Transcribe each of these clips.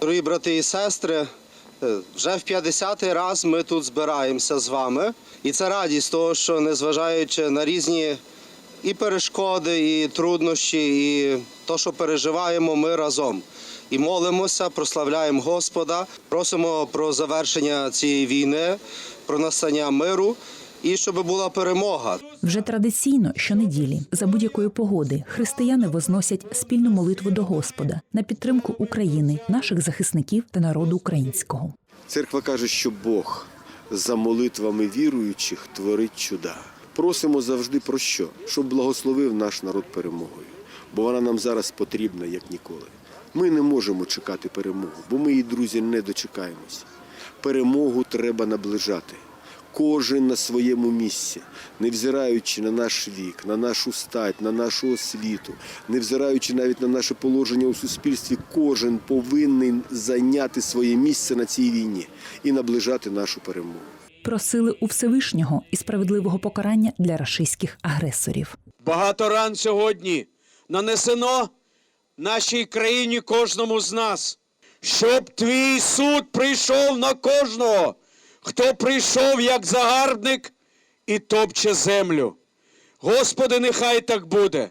Дорогі брати і сестри, е, вже в 50-й раз ми тут збираємося з вами. І це радість того, що незважаючи на різні і перешкоди, і труднощі, і то, що переживаємо, ми разом. І молимося, прославляємо Господа, просимо про завершення цієї війни, про настання миру і щоб була перемога. Вже традиційно щонеділі, за будь-якої погоди, християни возносять спільну молитву до Господа на підтримку України, наших захисників та народу українського. Церква каже, що Бог за молитвами віруючих творить чуда. Просимо завжди про що? Щоб благословив наш народ перемогою, бо вона нам зараз потрібна як ніколи. Ми не можемо чекати перемогу, бо ми її, друзі, не дочекаємось. Перемогу треба наближати. Кожен на своєму місці, невзираючи на наш вік, на нашу стать, на нашу освіту, невзираючи навіть на наше положення у суспільстві, кожен повинен зайняти своє місце на цій війні і наближати нашу перемогу. Просили у Всевишнього і справедливого покарання для рашистських агресорів. Багато ран сьогодні нанесено нашій країні кожному з нас, щоб твій суд прийшов на кожного, хто прийшов як загарбник і топче землю. Господи, нехай так буде.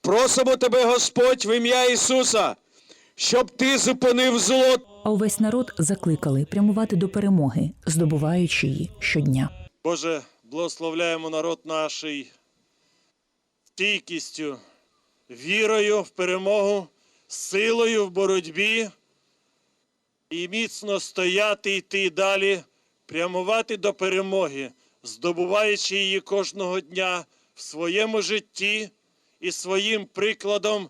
Просимо тебе, Господь, в ім'я Ісуса, щоб ти зупинив зло А увесь народ закликали прямувати до перемоги, здобуваючи її щодня. Боже, благословляємо народ наший стійкістю, вірою в перемогу, силою в боротьбі і міцно стояти йти далі, прямувати до перемоги, здобуваючи її кожного дня в своєму житті і своїм прикладом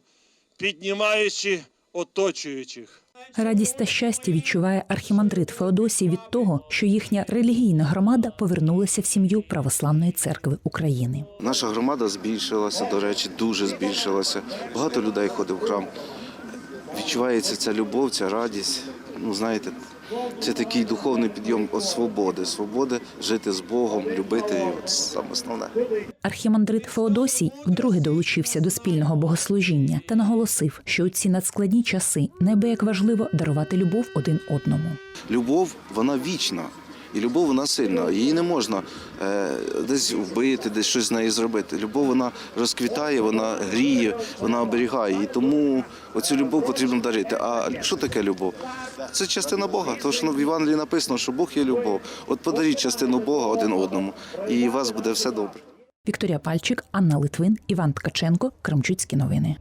піднімаючи оточуючих. Радість та щастя відчуває архімандрит Феодосій від того, що їхня релігійна громада повернулася в сім'ю Православної церкви України. Наша громада збільшилася, до речі, дуже збільшилася. Багато людей ходить в храм. Відчувається ця любов, ця радість. Ну, знаєте, це такий духовний підйом від свободи. Свободи жити з Богом, любити його. Це саме основне. Архімандрит Феодосій вдруге долучився до спільного богослужіння та наголосив, що у ці надскладні часи неабияк важливо дарувати любов один одному. Любов, вона вічна. І любов вона сильна. Її не можна е, десь вбити, десь щось з нею зробити. Любов вона розквітає, вона гріє, вона оберігає. І тому оцю любов потрібно дарити. А що таке любов? Це частина Бога. Тому що в Євангелії написано, що Бог є любов. От подаріть частину Бога один одному, і у вас буде все добре. Вікторія Пальчик, Анна Литвин, Іван Ткаченко, Кремчуцькі новини.